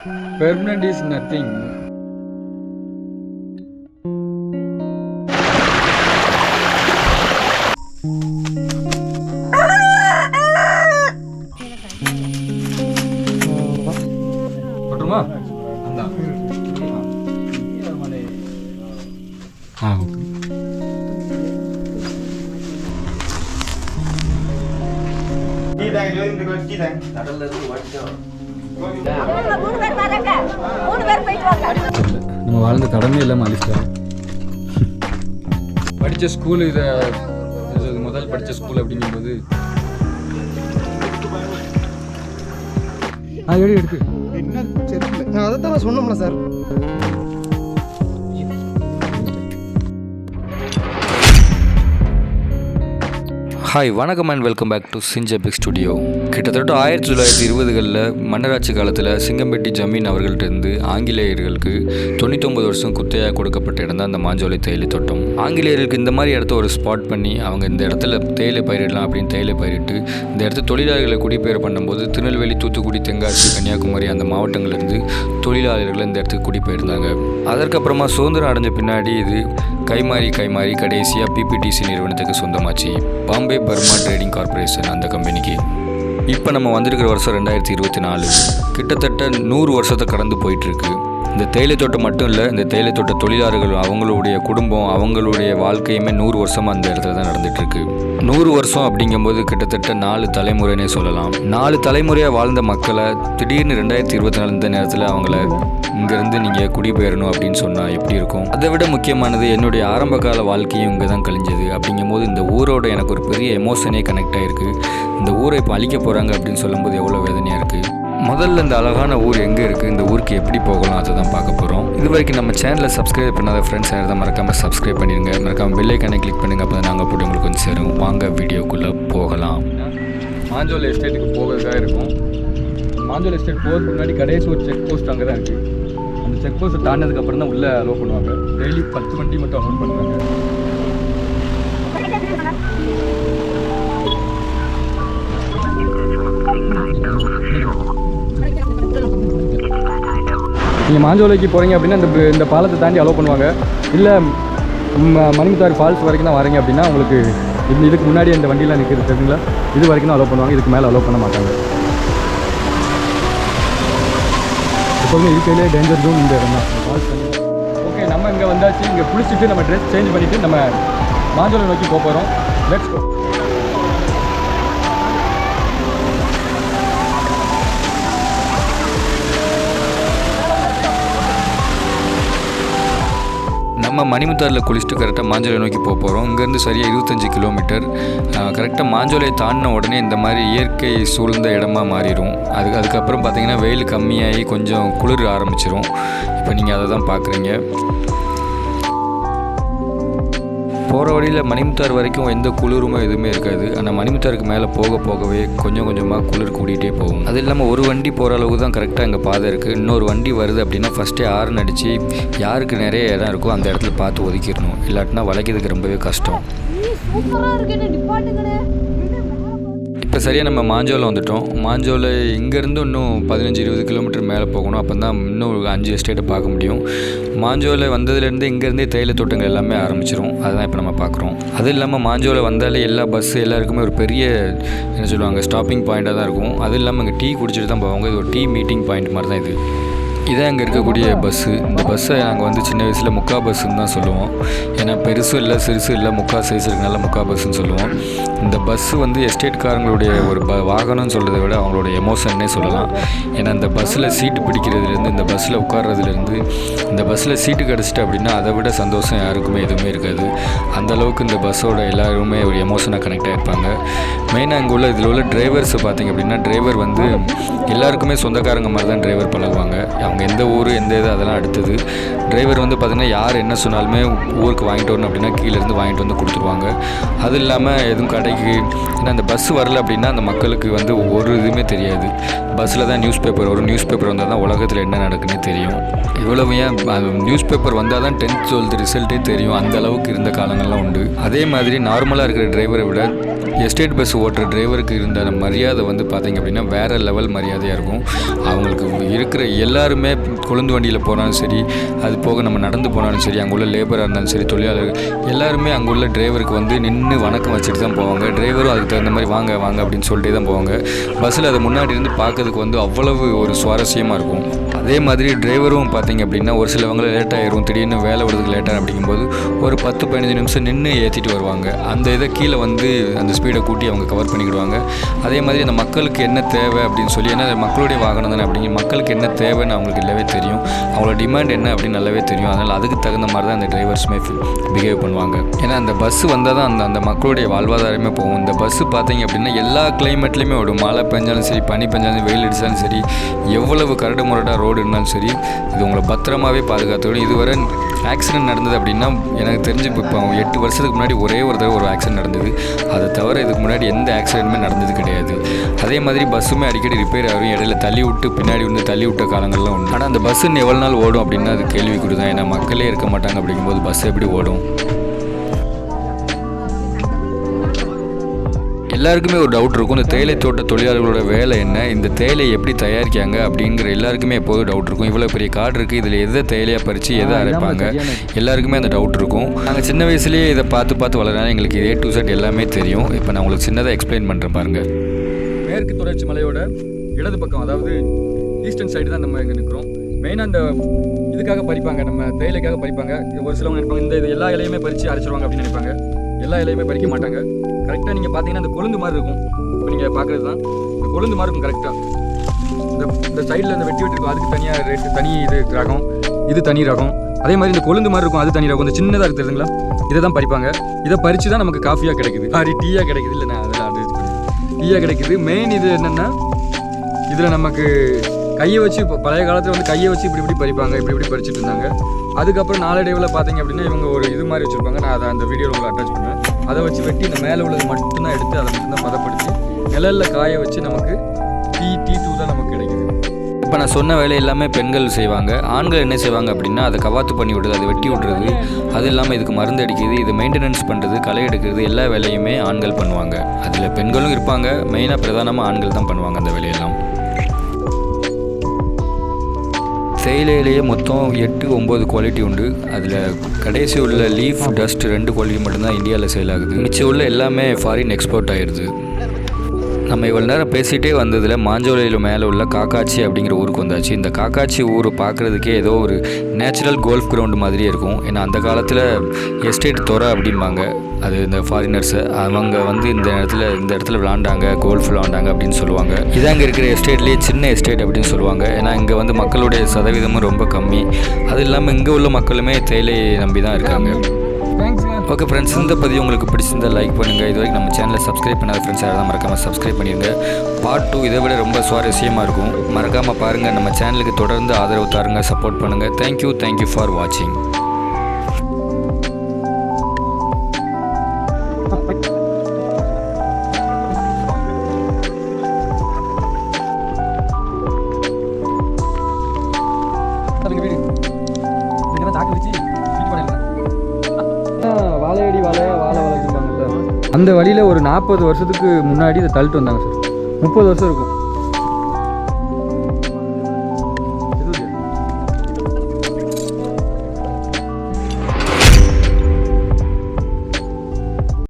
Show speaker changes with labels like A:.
A: Permanent is nothing. போட்டுருமா அந்த. ஆ ஓகே.
B: மூணு பேர் வராங்க மூணு பேர் போயிட்டு வாங்க
A: தெரியல நம்ம வாழ்ந்த கடமை இல்லாமல் அழிச்சிட்டாங்க படித்த ஸ்கூல் இதை முதல் படித்த ஸ்கூல் அப்படிங்கும்போது. ஆ எடு எடுத்து
C: என்ன தெரியல. நான் அதை தான் சொன்னோம்ல சார்.
D: ஹாய் வணக்கம் அண்ட் வெல்கம் பேக் டு சிஞ்சபிக் ஸ்டுடியோ கிட்டத்தட்ட ஆயிரத்தி தொள்ளாயிரத்தி இருபதுகளில் மன்னராட்சி காலத்தில் சிங்கம்பட்டி ஜமீன் அவர்கள்ட்டிருந்து ஆங்கிலேயர்களுக்கு தொண்ணூத்தொம்பது வருஷம் குத்தையாக கொடுக்கப்பட்ட இடம் தான் அந்த மாஞ்சோலை தேயிலை தோட்டம். ஆங்கிலேயர்களுக்கு இந்த மாதிரி இடத்த ஒரு ஸ்பாட் பண்ணி அவங்க இந்த இடத்துல தேயிலை பயிரிடலாம் அப்படின்னு தேயிலை பயிரிட்டு இந்த இடத்த தொழிலாளர்களை குடிபெயர் பண்ணும்போது திருநெல்வேலி தூத்துக்குடி தென்காசி கன்னியாகுமரி அந்த மாவட்டங்கள்லேருந்து தொழிலாளர்கள் இந்த இடத்துக்கு குடிபெயர்ந்தாங்க. அதற்கப்புறமா சுதந்திரம் அடைஞ்ச பின்னாடி இது கைமாறி கைமாறி கடைசியாக பிபிடிசி நிறுவனத்துக்கு சொந்தமாச்சு பாம்பே பர்மா ட்ரேடிங் கார்ப்பரேஷன் அந்த கம்பெனிக்கு. இப்போ நம்ம வந்திருக்கிற வருஷம் ரெண்டாயிரத்தி இருபத்தி நாலு. கிட்டத்தட்ட நூறு வருஷத்தை கடந்து போயிட்டுருக்கு இந்த தேயிலை தோட்டம் மட்டும் இல்லை இந்த தேயிலை தோட்ட தொழிலாளர்கள் அவங்களுடைய குடும்பம் அவங்களுடைய வாழ்க்கையுமே நூறு வருஷமாக அந்த இடத்துல தான் நடந்துகிட்ருக்கு நூறு வருஷம் அப்படிங்கும்போது கிட்டத்தட்ட நாலு தலைமுறைனே சொல்லலாம். நாலு தலைமுறையாக வாழ்ந்த மக்களை திடீர்னு ரெண்டாயிரத்தி இருபத்தி நாலு இந்த நேரத்தில் அவங்கள இங்கேருந்து நீங்கள் குடிபெயரணும் அப்படின்னு சொன்னால் எப்படி இருக்கும்? அதை விட முக்கியமானது என்னுடைய ஆரம்ப கால வாழ்க்கையும் இங்கே தான் கழிஞ்சது. அப்படிங்கும்போது இந்த ஊரோட எனக்கு ஒரு பெரிய எமோஷனே கனெக்ட் ஆகிருக்கு இந்த ஊரை இப்போ அழிக்க போகிறாங்க அப்படின்னு சொல்லும்போது எவ்வளோ வேதனையாக இருக்குது முதல்ல இந்த அழகான ஊர் எங்கே இருக்குது இந்த ஊருக்கு எப்படி போகலாம் அதை தான் பார்க்க போகிறோம் இது வரைக்கும் நம்ம சேனலை சப்ஸ்கிரைப் பண்ணாத ஃப்ரெண்ட்ஸ் யாராவது மறக்காமல் சப்ஸ்கிரைப் பண்ணிடுங்க. மறக்காமல் பெல்லைக்கானை கிளிக் பண்ணுங்கள் அப்போ தான் நாங்கள் போட்டு உங்களுக்கு கொஞ்சம் சேரும். வாங்க வீடியோக்குள்ளே போகலாம்.
A: மாஞ்சோலை எஸ்டேட்டுக்கு போகிறதா இருக்கும். மாஞ்சோல் எஸ்டேட் போகிறதுக்கு முன்னாடி கடைசி ஒரு செக் போஸ்ட் அங்கே தான் இருக்குது அந்த செக் போஸ்ட்டை தாண்டினதுக்கப்புறம் தான் உள்ளே அலோவ் பண்ணுவாங்க. டெய்லி பத்து வண்டி மட்டும் அலோவ் பண்ணுவாங்க. நீங்கள் மாஞ்சோலைக்கு போகிறீங்க அப்படின்னா இந்த இந்த பாலத்தை தாண்டி அலோவ் பண்ணுவாங்க. இல்லை மணிமுத்தாறு ஃபால்ஸ் வரைக்கும் தான் வரீங்க அப்படின்னா உங்களுக்கு இந்த இதுக்கு முன்னாடி இந்த வண்டியெலாம் நிற்கிறது தெரியுங்களா இது வரைக்கும் தான் அலோவ் பண்ணுவாங்க. இதுக்கு மேலே அலோவ் பண்ண மாட்டாங்க. எப்போதுமே இருக்கையிலே டேஞ்சர் ஜோன் இந்த இடம் தான் ஃபால்ஸ் ஓகே நம்ம இங்கே வந்தாச்சு. இங்கே குளிச்சுட்டு நம்ம ட்ரெஸ் சேஞ்ச் பண்ணிவிட்டு நம்ம மாஞ்சோலை நோக்கி போக போகிறோம் லெட்ஸ்
D: நம்ம மணிமுத்தாரில் குளிச்சுட்டு கரெக்டாக மாஞ்சோலை நோக்கி போக போகிறோம் இங்கேருந்து சரியாக இருபத்தஞ்சி கிலோமீட்டர் கரெக்டாக மாஞ்சோலை தாண்டின உடனே இந்த மாதிரி இயற்கை சூழ்ந்த இடமா மாறிடும் அதுக்கு அதுக்கப்புறம் பார்த்திங்கன்னா வெயில் கம்மியாகி கொஞ்சம் குளிர் ஆரம்பிச்சிடும் இப்போ நீங்கள் அதை தான் பார்க்குறீங்க. போகிற வழியில் மணிமுத்தார் வரைக்கும் எந்த குளிருமோ எதுவுமே இருக்காது. ஆனால் மணிமுத்தாருக்கு மேலே போக போகவே கொஞ்சம் கொஞ்சமாக குளிர் கூட்டிகிட்டே போகும். அது இல்லாமல் ஒரு வண்டி போகிற அளவுக்கு தான் கரெக்டாக இங்கே பாதை இருக்குது இன்னொரு வண்டி வருது அப்படின்னா ஃபஸ்ட்டே ஆறுன்னு அடித்து யாருக்கு நிறைய இடம் இருக்கோ அந்த இடத்துல பார்த்து ஒதுக்கிடணும். இல்லாட்டினா வளைக்கிறதுக்கு ரொம்பவே கஷ்டம்.
B: சூப்பராக இருக்கு. என்ன
D: இப்போ சரியாக நம்ம மாஞ்சோவில் வந்துட்டோம். மாஞ்சோவில் இங்கேருந்து இன்னும் பதினஞ்சு இருபது கிலோமீட்டர் மேலே போகணும். அப்போ தான் இன்னும் ஒரு அஞ்சு எஸ்டேட்டை பார்க்க முடியும். மாஞ்சோவில் வந்ததுலேருந்து இங்கேருந்தே தேயிலை தோட்டங்கள் எல்லாமே ஆரம்பிச்சிரும். அதுதான் இப்போ நம்ம பார்க்குறோம். அது இல்லாமல் மாஞ்சோவில் வந்தாலே எல்லா பஸ்ஸு எல்லாருக்குமே ஒரு பெரிய என்ன சொல்லுவாங்க ஸ்டாப்பிங் பாயிண்ட்டாக தான் இருக்கும். அது இல்லாமல் இங்கே டீ குடிச்சிட்டு தான் போவாங்க. இது ஒரு டீ மீட்டிங் பாயிண்ட் மாதிரி தான் இது. இதான் அங்கே இருக்கக்கூடிய பஸ்ஸு இந்த பஸ்ஸை நாங்கள் வந்து சின்ன வயசில் முக்கா பஸ்ஸுன்னு தான் சொல்லுவோம். ஏன்னா பெருசும் இல்லை சிறுசும் இல்லை முக்கா சைஸ் இருக்கனால முக்கா பஸ்ஸுன்னு சொல்லுவோம். இந்த பஸ்ஸு வந்து எஸ்டேட்காரங்களுடைய ஒரு ப வாகனம்னு சொல்கிறத விட அவங்களோட எமோஷன்னே சொல்லலாம். ஏன்னா இந்த பஸ்ஸில் சீட்டு பிடிக்கிறதுலேருந்து இந்த பஸ்ஸில் உட்கார்றதுலேருந்து இந்த பஸ்ஸில் சீட்டு கிடச்சிட்டு அப்படின்னா அதை விட சந்தோஷம் யாருக்குமே எதுவுமே இருக்காது. அந்தளவுக்கு இந்த பஸ்ஸோட எல்லாருமே ஒரு எமோஷனாக கனெக்ட் ஆகிருப்பாங்க மெயினாக இங்கே உள்ள இதில் உள்ள டிரைவர்ஸ் பார்த்தீங்க அப்படின்னா டிரைவர் வந்து எல்லாருக்குமே சொந்தக்காரங்க மாதிரி தான் டிரைவர் பழகுவாங்க. அவங்க எந்த ஊர் எந்த இது அதெல்லாம் அடுத்தது. டிரைவர் வந்து பார்த்திங்கன்னா யார் என்ன சொன்னாலுமே ஊருக்கு வாங்கிட்டு வரணும் அப்படின்னா கீழேருந்து வாங்கிட்டு வந்து கொடுத்துருவாங்க. அது இல்லாமல் எதுவும் கடைக்கு ஏன்னா அந்த பஸ் வரல அப்படின்னா அந்த மக்களுக்கு வந்து ஒரு இதுவுமே தெரியாது. பஸ்ஸில் தான் நியூஸ் பேப்பர் வரும். நியூஸ் பேப்பர் வந்தால் தான் உலகத்தில் என்ன நடக்குன்னு தெரியும். இவ்வளவு ஏன் நியூஸ் பேப்பர் வந்தால் தான் டென்த் டுவெல்த் ரிசல்ட்டே தெரியும். அந்த அளவுக்கு இருந்த காலங்கள்லாம் உண்டு. அதே மாதிரி நார்மலாக இருக்கிற டிரைவரை விட எஸ்டேட் பஸ் ஓட்டுற டிரைவருக்கு இருந்த அந்த மரியாதை வந்து பார்த்திங்க அப்படின்னா வேறு லெவல் மரியாதையாக இருக்கும். அவங்களுக்கு இருக்கிற எல்லாரும் எல்லாருமே கொழுந்து வண்டியில் போனாலும் சரி அது போக நம்ம நடந்து போனாலும் சரி அங்கே உள்ள லேபராக இருந்தாலும் சரி தொழிலாளர்கள் எல்லாருமே அங்கே உள்ள டிரைவருக்கு வந்து நின்று வணக்கம் வச்சுட்டு தான் போவாங்க. டிரைவரும் அதுக்கு தகுந்த மாதிரி வாங்க வாங்க அப்படின்னு சொல்லிட்டு தான் போவாங்க. பஸ்ஸில் அதை முன்னாடி இருந்து பார்க்கறதுக்கு வந்து அவ்வளவு ஒரு சுவாரஸ்யமாக இருக்கும். அதே மாதிரி டிரைவரும் பார்த்தீங்க அப்படின்னா ஒரு சிலவங்க லேட் ஆயிரும் திடீர்னு வேலை விடுறதுக்கு லேட்டாக அப்படிங்கும்போது ஒரு பத்து பதினஞ்சு நிமிஷம் நின்று ஏற்றிட்டு வருவாங்க. அந்த இதை கீழே வந்து அந்த ஸ்பீடை கூட்டி அவங்க கவர் பண்ணிக்கிடுவாங்க. அதே மாதிரி அந்த மக்களுக்கு என்ன தேவை அப்படின்னு சொல்லி ஏன்னா மக்களுடைய வாகனம் தானே அப்படிங்க மக்களுக்கு என்ன தேவைன்னு அவங்களுக்கு நல்லாவே தெரியும். அவங்களோட டிமாண்ட் என்ன அப்படின்னு நல்லாவே தெரியும். அதனால் அதுக்கு தகுந்த மாதிரி தான் அந்த டிரைவர்ஸுமே பிஹேவ் பண்ணுவாங்க. ஏன்னா அந்த பஸ்ஸு வந்தால் தான் அந்த அந்த மக்களுடைய வாழ்வாதாரமே போகும். இந்த பஸ்ஸு பார்த்தீங்க அப்படின்னா எல்லா கிளைமேட்லேயுமே ஓடும். மழை பெஞ்சாலும் சரி பனி பெஞ்சாலும் வெயில் அடித்தாலும் சரி எவ்வளவு கரடு முரடாக ரோடு இருந்தாலும் சரி இது உங்களை பத்திரமாவே பாதுகாத்துக்கணும் இதுவரை ஆக்சிடென்ட் நடந்தது அப்படின்னா எனக்கு தெரிஞ்சு இப்போ எட்டு வருஷத்துக்கு முன்னாடி ஒரே ஒரு தடவை ஒரு ஆக்சிடென்ட் நடந்தது. அதை தவிர இதுக்கு முன்னாடி எந்த ஆக்சிடென்ட்டுமே நடந்தது கிடையாது. அதே மாதிரி பஸ்ஸுமே அடிக்கடி ரிப்பேர் ஆகும். இடையில தள்ளி விட்டு பின்னாடி வந்து தள்ளி விட்ட காலங்கள்லாம் உண்டு. ஆனால் அந்த பஸ்ஸுன்னு எவ்வளோ நாள் ஓடும் அப்படின்னா அது கேள்விக்குறி தான் ஏன்னா மக்களே இருக்க மாட்டாங்க அப்படிங்கும்போது பஸ் எப்படி ஓடும்? எல்லாருக்குமே ஒரு டவுட் இருக்கும். இந்த தேயிலை தோட்ட தொழிலாளர்களோட வேலை என்ன? இந்த தேயிலையை எப்படி தயாரிக்காங்க அப்படிங்கிற எல்லாருக்குமே எப்போதும் டவுட் இருக்கும். இவ்வளோ பெரிய காடு இருக்குது இதில் எதை தேயிலையாக பறித்து எதை அரைப்பாங்க? எல்லாருக்குமே அந்த டவுட் இருக்கும். நாங்கள் சின்ன வயசுலேயே இதை பார்த்து பார்த்து வளரனால எங்களுக்கு ஏ டு செட் எல்லாமே தெரியும். இப்போ நான் உங்களுக்கு சின்னதாக எக்ஸ்பிளைன் பண்ணுறேன் பாருங்கள்
A: மேற்கு தொடர்ச்சி மலையோட இடது பக்கம் அதாவது ஈஸ்டர்ன் சைடு தான் நம்ம இங்கே நிற்கிறோம் மெயினாக அந்த இதுக்காக பறிப்பாங்க. நம்ம தேயிலைக்காக பறிப்பாங்க. ஒரு சிலவங்க நினைப்பாங்க இந்த இது எல்லா இலையுமே பறித்து அரைச்சிருவாங்க அப்படின்னு நினைப்பாங்க. எல்லா இலையுமே பறிக்க மாட்டாங்க. கரெக்டாக நீங்கள் பார்த்தீங்கன்னா அந்த கொழுந்து மாதிரி இருக்கும். இப்போ நீங்கள் பார்க்குறது தான் இந்த கொழுந்து மாதிரி இருக்கும் கரெக்டாக இந்த இந்த சைடில் இந்த வெட்டி வெட்டி இருக்கும் அதுக்கு தனியாக ரேட்டு தனி இது ரகம் இது தனி ரகம். அதே மாதிரி இந்த கொழுந்து மாதிரி இருக்கும். அது தனி ரகம். இந்த சின்னதாக இருக்குதுங்களா இதை தான் பறிப்பாங்க. இதை பறித்து தான் நமக்கு காஃபியாக கிடைக்குது. சாரி டீயாக கிடைக்குது. இல்லை நான் அதில் அது டீயாக கிடைக்குது. மெயின் இது என்னென்னா இதில் நமக்கு கையை வச்சு இப்போ பழைய காலத்தில் வந்து கையை வச்சு இப்படி இப்படி பறிப்பாங்க. இப்படி இப்படி பறிச்சுட்டு இருந்தாங்க. அதுக்கப்புறம் நாளடைவில் பார்த்தீங்க அப்படின்னா இவங்க ஒரு இது மாதிரி வச்சுருப்பாங்க. நான் அதை அந்த வீடியோவில் அட்டாச் பண்ணுவேன் அதை வச்சு வெட்டி இந்த மேலே உள்ளது மட்டும்தான் எடுத்து அதை மட்டும்தான் பதப்படுத்தி நிழலில் காய வச்சு நமக்கு டீ டீ டூ தான் நமக்கு கிடைக்குது.
D: இப்போ நான் சொன்ன வேலை எல்லாமே பெண்கள் செய்வாங்க. ஆண்கள் என்ன செய்வாங்க அப்படின்னா அதை கவாத்து பண்ணி விடுறது அதை வெட்டி விடுறது அது இல்லாமல் இதுக்கு மருந்து அடிக்கிறது இது மெயின்டெனன்ஸ் பண்ணுறது களை எடுக்கிறது எல்லா வேலையுமே ஆண்கள் பண்ணுவாங்க. அதில் பெண்களும் இருப்பாங்க. மெயினாக பிரதானமாக ஆண்கள் தான் பண்ணுவாங்க அந்த வேலையெல்லாம். தேயிலையிலேயே மொத்தம் எட்டு ஒம்பது குவாலிட்டி உண்டு. அதில் கடைசி உள்ள லீஃப் டஸ்ட் ரெண்டு குவாலிட்டி மட்டும்தான் இந்தியாவில் சேல் ஆகுது. மிச்சம் உள்ள எல்லாமே ஃபாரின் எக்ஸ்போர்ட் ஆயிடுது நம்ம இவ்வளோ நேரம் பேசிகிட்டே வந்ததில் மாஞ்சோலையில் மேலே உள்ள காக்காச்சி அப்படிங்கிற ஊருக்கு வந்தாச்சு. இந்த காக்காச்சி ஊர் பார்க்குறதுக்கே ஏதோ ஒரு நேச்சுரல் கோல்ஃப் கிரவுண்டு மாதிரியே இருக்கும். ஏன்னா அந்த காலத்தில் எஸ்டேட் துறை அப்படிம்பாங்க. அது இந்த ஃபாரினர்ஸு அவங்க வந்து இந்த இடத்துல இந்த இடத்துல விளாண்டாங்க கோல்ஃப் விளாண்டாங்க அப்படின்னு சொல்லுவாங்க. இதாங்க இருக்கிற எஸ்டேட்லேயே சின்ன எஸ்டேட் அப்படின்னு சொல்லுவாங்க. ஏன்னா இங்கே வந்து மக்களுடைய சதவீதமும் ரொம்ப கம்மி. அது இல்லாமல் இங்கே உள்ள மக்களுமே தேயிலையை நம்பி தான் இருக்காங்க.
A: தேங்க்ஸ்
D: ஓகே ஃப்ரெண்ட்ஸ் இந்த பதிவு உங்களுக்கு பிடிச்சிருந்தா லைக் பண்ணுங்கள் இது வரைக்கும் நம்ம சேனலை சப்ஸ்கிரைப் பண்ணாத ஃப்ரெண்ட்ஸ் யாரும் மறக்காமல் சப்ஸ்கிரைப் பண்ணிடுங்க பார்ட் டூ இதை விட ரொம்ப சுவாரஸ்யமாக இருக்கும். மறக்காமல் பாருங்கள் நம்ம சேனலுக்கு தொடர்ந்து ஆதரவு தாருங்க சப்போர்ட் பண்ணுங்கள் thank you thank you for வாட்சிங்
A: அந்த வழியில் ஒரு நாற்பது வருஷத்துக்கு முன்னாடி இதை தள்ளிட்டு வந்தாங்க சார். முப்பது வருஷம் இருக்கும்.